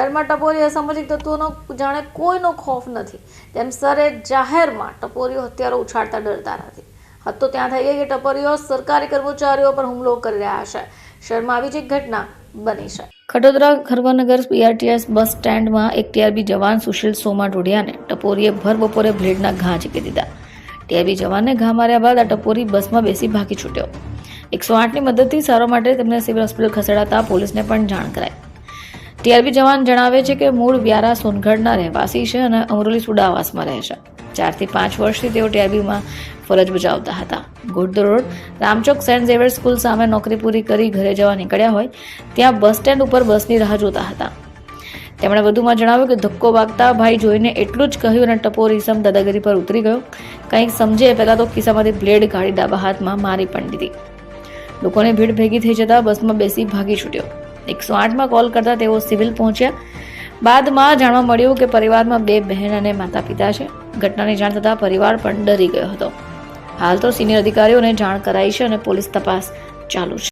શહેરમાં ટપોરી અસામાજિક તત્વોનો જાણે કોઈનો ખોફ નથી. તેમ સરે જાહેરમાં ટપોરીઓ હત્યારો ઉછાળતા ડરતા નથી. હદ તો ત્યાં થઈ ગઈ કે ટપોરીઓ સરકારી કર્મચારીઓ પર હુમલો કરી રહ્યા છે. શહેરમાં આવી જ એક ઘટના બની છે. ખડોદરા ખરવાનગર બીઆરટીએસ બસ સ્ટેન્ડમાં એક ટીઆરબી જવાન સુશીલ સોમા ઢોડિયાને ટપોરીએ ભર બપોરે બ્લેડના ઘા ઝીકી દીધા. ટીઆરબી જવાનને ઘા માર્યા બાદ આ ટપોરી બસમાં બેસી ભાગી છૂટ્યો. એકસો આઠની મદદથી સારવાર માટે તેમને સિવિલ હોસ્પિટલ ખસેડાતા પોલીસને પણ જાણ કરાઈ. ટીઆરબી જવાન જણાવે છે કે મૂળ વ્યારા સોનગઢના રહેવાસી છે અને અમરોલી સુડાવાસમાં રહે છે. ચારથી પાંચ વર્ષથી તેઓ ટીઆરબીમાં ફરજ બજાવતા હતા. Godadara road, Ramchowk Saint Xavier school સામે નોકરી પૂરી કરી ઘરે જવા નીકળ્યા હોય, ત્યાં બસ સ્ટેન્ડ ઉપર બસની રાહ જોતા હતા. તેમણે વધુમાં જણાવ્યું કે ધક્કો વાગતા ભાઈ જોઈને એટલું જ કહ્યું અને ટપોર ઈસમ દાદાગીરી પર ઉતરી ગયો. કંઈક સમજે પહેલાં તો ખિસ્સામાંથી બ્લેડ કાઢી ડાબા હાથમાં મારી પણ દીધી. લોકોની ભીડ ભેગી થઈ જતાં બસમાં બેસી ભાગી છૂટ્યો. એકસો આઠમાં કોલ કરતા તેઓ સિવિલ પહોંચ્યા. બાદમાં જાણવા મળ્યું કે પરિવારમાં બે બહેન અને માતા પિતા છે. ઘટનાની જાણ થતાં પરિવાર પણ ડરી ગયો હતો. હાલ તો સિનિયર અધિકારીઓને જાણ કરાઈ છે અને પોલીસ તપાસ ચાલુ છે.